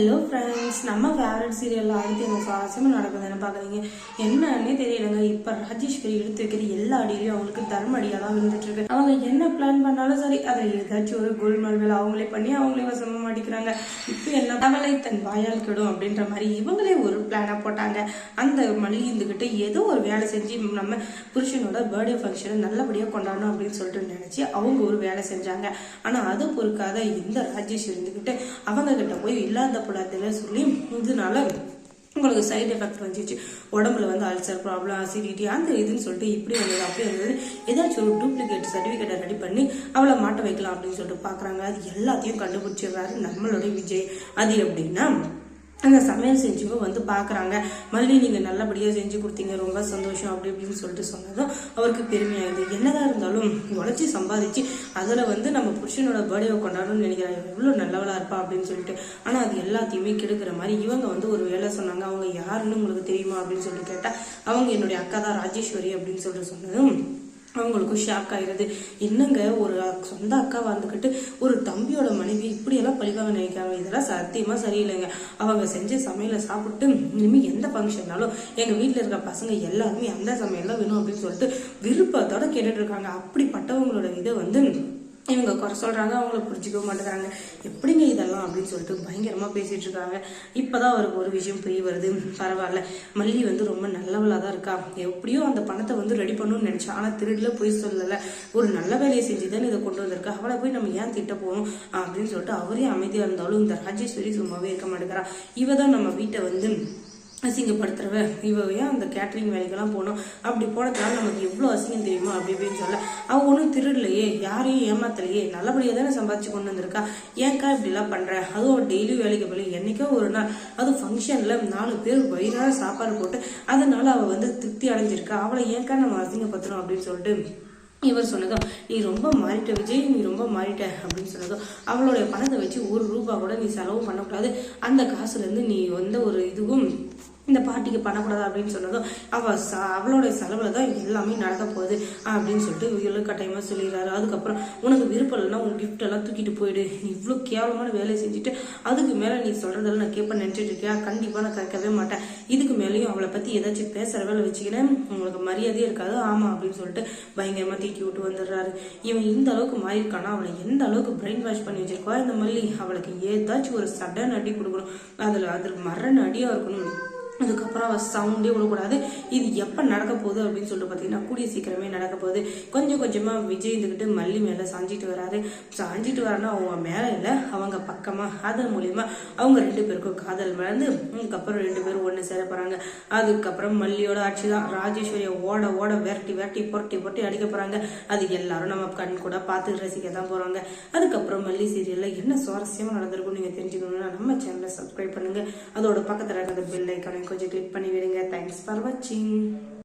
Hello friends நம்ம favourite சீரியலில் அடுத்து எங்கள் சுவாரஸ்யமாக நடக்குதுன்னு பார்க்குறீங்க என்னன்னே தெரியலங்க. இப்போ ராஜேஸ்வரி எடுத்து வைக்கிற எல்லா அடியிலையும் அவங்களுக்கு தர்ம அடியாக தான் விழுந்துட்டு இருக்கு அவங்க என்ன பிளான் பண்ணாலும் சரி அதை ஏதாச்சும் ஒரு கோல்மால் வேலை அவங்களே பண்ணி அவங்களே வசமாக மாட்டிக்கிறாங்க. இப்போ என்ன தவளை தன் வாயால் கெடும் அப்படின்ற மாதிரி இவங்களே ஒரு பிளானை போட்டாங்க. அந்த மல்லி இருந்துக்கிட்டு ஏதோ ஒரு வேலை செஞ்சு நம்ம புருஷனோட பர்த்டே ஃபங்க்ஷனை நல்லபடியாக கொண்டாடணும் அப்படின்னு சொல்லிட்டு நினச்சி அவங்க ஒரு வேலை செஞ்சாங்க. ஆனால் அது பொறுக்காத இந்த ராஜேஷ் இருந்துக்கிட்டு அவங்க கிட்ட போய் இல்லாத படாதல சொல்லி இதனால உங்களுக்கு சைடு எஃபெக்ட் வந்துச்சு. உடம்புல வந்து அல்சர் ப்ராப்ளம் அசிடிட்டி அந்த இதுன்னு சொல்லிட்டு இப்படி வந்தது அப்படி வந்தது ஏதாச்சும் ஒரு டூப்ளிகேட் சர்டிஃபிகேட்டை ரெடி பண்ணி அவளை மாட்ட வைக்கலாம் அப்படின்னு சொல்லிட்டு பார்க்குறாங்க அது எல்லாத்தையும் கண்டுபிடிச்சிடுறாரு நம்மளுடைய விஜய். அது எப்படின்னா அந்த சமையல் செஞ்சவங்க வந்து பார்க்குறாங்க மறுபடியும் நீங்கள் நல்லபடியாக செஞ்சு கொடுத்தீங்க ரொம்ப சந்தோஷம் அப்படி இப்படின்னு சொல்லிட்டு சொன்னதும் அவருக்கு பெருமையாகுது. என்னதான் இருந்தாலும் உழைச்சி சம்பாதிச்சு அதில் வந்து நம்ம புருஷனோட பர்த்டேவை கொண்டாடணும்னு நினைக்கிறாங்க எவ்வளோ நல்லவளாக இருப்பா அப்படின்னு சொல்லிட்டு. ஆனால் அது எல்லாத்தையுமே கெடுக்கிற மாதிரி இவங்க வந்து ஒரு வேலை சொன்னாங்க அவங்க யாருன்னு உங்களுக்கு தெரியுமா அப்படின்னு சொல்லிட்டு கேட்டால் அவங்க என்னுடைய அக்கா தான் ராஜேஸ்வரி அப்படின்னு சொல்லிட்டு சொன்னதும் அவங்களுக்கும் ஷாக் ஆயிடுது. என்னங்க ஒரு சொந்த அக்கா வந்துக்கிட்டு ஒரு தம்பியோட மனைவி இப்படியெல்லாம் பழிவாங்க நினைக்கிறாங்க இதெல்லாம் சத்தியமா சரியில்லைங்க. அவங்க செஞ்ச சமையலை சாப்பிட்டு இனிமேல் எந்த ஃபங்க்ஷன்னாலும் எங்கள் வீட்டில் இருக்க பசங்க எல்லாருமே அந்த சமையல் தான் வேணும் அப்படின்னு சொல்லிட்டு விருப்பத்தோட கேட்டுட்டு இருக்காங்க. அப்படிப்பட்டவங்களோட இதை வந்து இவங்க குறை சொல்கிறாங்க அவங்கள புரிஞ்சிக்கவும் மாட்டேங்கிறாங்க. எப்படிங்க இதெல்லாம் அப்படின்னு சொல்லிட்டு பயங்கரமாக பேசிகிட்டு இருக்காங்க. இப்பதான் அவருக்கு ஒரு விஷயம் புரிய வருது. பரவாயில்ல. மல்லி வந்து ரொம்ப நல்லவளாக தான் இருக்கா? எப்படியோ அந்த பணத்தை வந்து ரெடி பண்ணணும்னு நினச்சா ஆனால் திருடில் போய் சொல்லலை. ஒரு நல்ல வேலையை செஞ்சு தானே இதை கொண்டு வந்திருக்கா? அவளை போய் நம்ம ஏன் திட்ட போகணும் அப்படின்னு சொல்லிட்டு அவரே அமைதியாக இருந்தாலும் இந்த ராஜேஸ்வரி சும்மாவே இருக்க மாட்டேங்கிறா. இவ தான் நம்ம வீட்டை வந்து அசிங்கப்படுத்துறவ இவ ஏன் அந்த கேட்ரிங் வேலைக்கெல்லாம் போனோம் அப்படி போனதுனால நமக்கு எவ்வளோ அசிங்கம் தெரியுமா? அப்படி இப்படின்னு சொல்ல. அவள் ஒன்றும் திருடலையே யாரையும் ஏமாத்தலையே நல்லபடியாக தானே சம்பாதிச்சு கொண்டு வந்திருக்கா? ஏன்க்கா இப்படிலாம் பண்ணுற அதுவும் டெய்லி வேலைக்கு போய் என்னைக்கோ ஒரு நாள். அதுவும் ஃபங்க்ஷனில் நாலு பேர் வயிறார சாப்பாடு போட்டு அதனால அவள் வந்து திருப்தி அடைஞ்சிருக்கா. அவளை ஏன்க்கா நம்ம அசிங்கப்படுத்துறோம் அப்படின்னு சொல்லிட்டு இவர் சொன்னதும் நீ ரொம்ப மாறிட்ட விஜய் நீ ரொம்ப மாறிட்ட அப்படின்னு சொன்னதும் அவளுடைய பணத்தை வச்சு ஒரு ரூபா கூட நீ செலவு பண்ணக்கூடாது. அந்த காசுலேருந்து நீ எந்த ஒரு இதுவும் இந்த பார்ட்டிக்கு பண்ணக்கூடாது அப்படின்னு சொன்னதும் அவள் ச- அவளோட செலவில் தான் எல்லாமே நடக்க போகுது அப்படின்னு சொல்லிட்டு இவ்வளோ கட்டாயமாக சொல்லிடுறாரு. அதுக்கப்புறம் உனக்கு விருப்பம் இல்லைன்னா உன் gift எல்லாம் தூக்கிட்டு போயிடு. இவ்வளோ கேவலமான வேலையை செஞ்சுட்டு அதுக்கு மேலே நீ சொல்கிறதெல்லாம் நான் கேட்ப நினச்சிட்டு இருக்கியா? கண்டிப்பாக நான் கேட்கவே மாட்டேன். இதுக்கு மேலேயும் அவளை பற்றி ஏதாச்சும் பேசுகிற வேலை வச்சுக்கினேன். உங்களுக்கு மரியாதையே இருக்காது. ஆமாம் அப்படின்னு சொல்லிட்டு பயங்கரமாக தீட்டி விட்டு வந்துடுறாரு. இவன் இந்த அளவுக்கு மாறியிருக்கானா? அவளை எந்த அளவுக்கு பிரெயின் வாஷ் பண்ணி வச்சிருக்கா? இந்த மல்லி அவளுக்கு ஏதாச்சும் ஒரு சடன் அடி கொடுக்கணும். அதில் அதில் மரண அடியாக இருக்கணும். அதுக்கப்புறம் சவுண்டே விடக்கூடாது. இது எப்போ நடக்க போகுது அப்படின்னு சொல்லிட்டு பார்த்தீங்கன்னா கூடிய சீக்கிரமே நடக்க போகுது. கொஞ்சம் கொஞ்சமாக விஜய் இருந்துக்கிட்டு மல்லி மேலே சாஞ்சிட்டு வராரு. சாஞ்சிட்டு வரான்னா அவங்க மேலே இல்லை அவங்க பக்கமாக அதன் மூலயமா அவங்க ரெண்டு பேருக்கும் காதல் வளர்ந்து அதுக்கப்புறம் ரெண்டு பேரும் ஒன்று சேர போகிறாங்க அதுக்கப்புறம் மல்லியோட ஆட்சி தான் ராஜேஸ்வரியை ஓட ஓட விரட்டி விரட்டி புரட்டி புரட்டி அடிக்க போகிறாங்க அது எல்லாரும் நம்ம கண் கூட பார்த்து ரசிக்க தான் போகிறாங்க அதுக்கப்புறம் மல்லி சீரியலில் என்ன சுவாரஸ்யமாக நடந்திருக்கும் நீங்கள் தெரிஞ்சுக்கணும்னா நம்ம சேனலை சப்ஸ்கிரைப் பண்ணுங்கள் அதோட பக்கத்தில் இருக்கிற பெல் ஐக்கானை கொஞ்சம் கிளிக் பண்ணி விடுங்க தேங்க்ஸ் ஃபார் வாட்சிங்